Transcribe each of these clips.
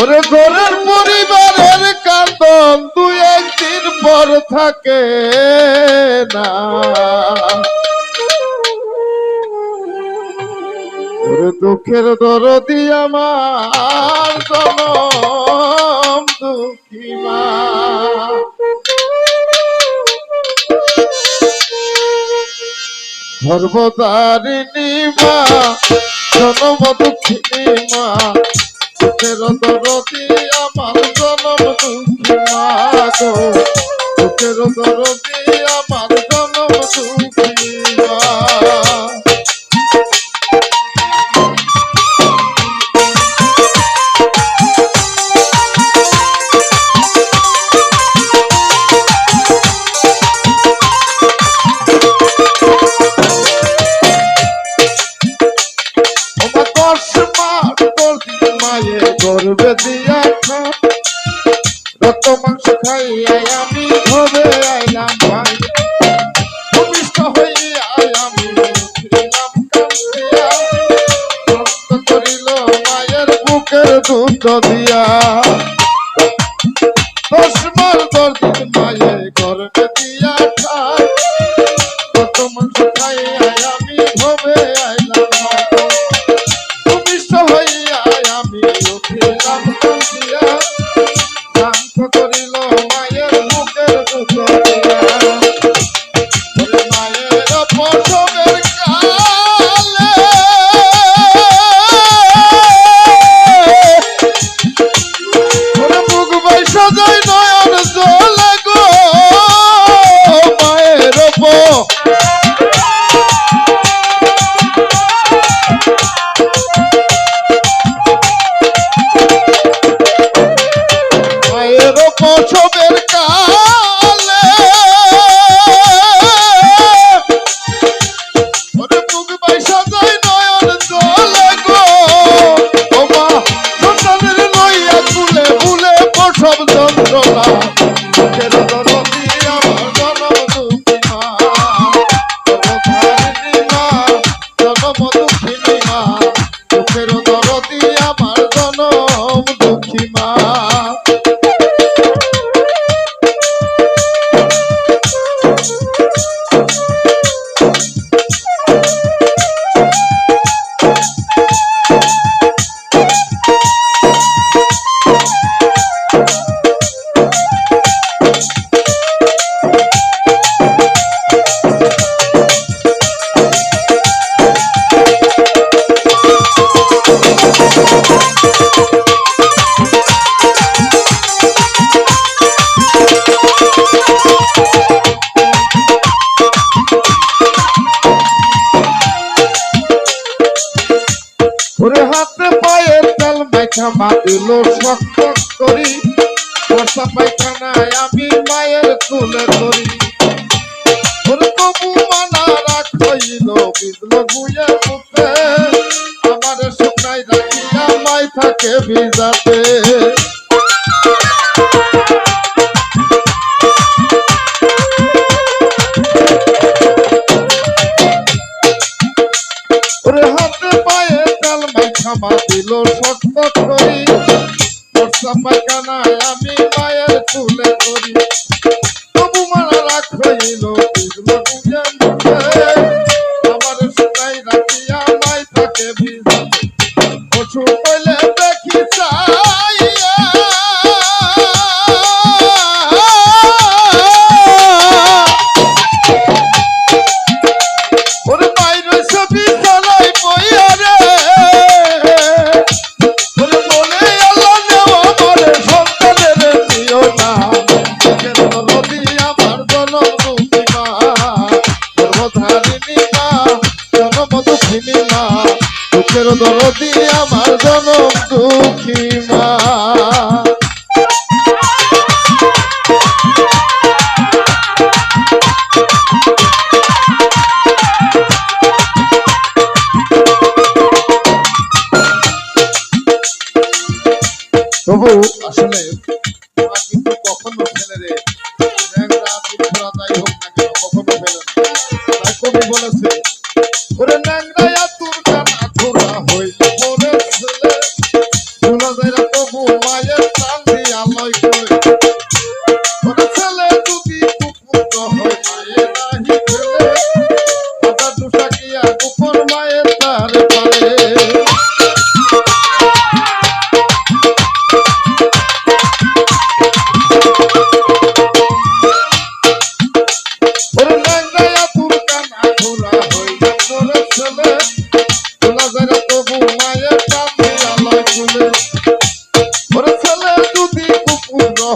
ওরে ঘরের পরিবারের কান্দন দুই একদিন পর থাকে না। ওরে দুঃখের দরদি আমার, জনম দুঃখী মা। সর্বদারিণী মা, জনম দুঃখিনী মা। দুঃখের দরদি আমার জনম দুঃখী মাগো। দুঃখের দরদি আমার জনম দুঃখী দিয়া সভা তুলো শক্ত করি বর্ষা পায়খানায় আমি মায়ের তুলে ধরি। মানা রাখইল বিদল গুয়ে পুতে আমার শুকাই রাখিয়া মাই পায়ে তাল মাইখা মা পায়খানা আমি পায়ের চুলে করি তবু মারা রাখ রইল বুকের দরদি আমার জনম দুঃখ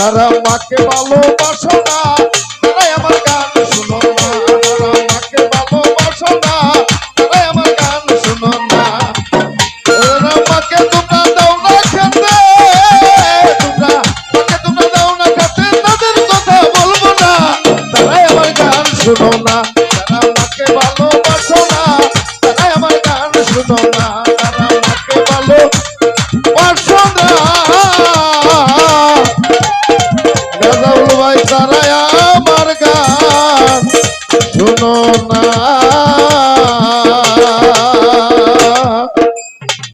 তারা মাকে ভালোবাসো না।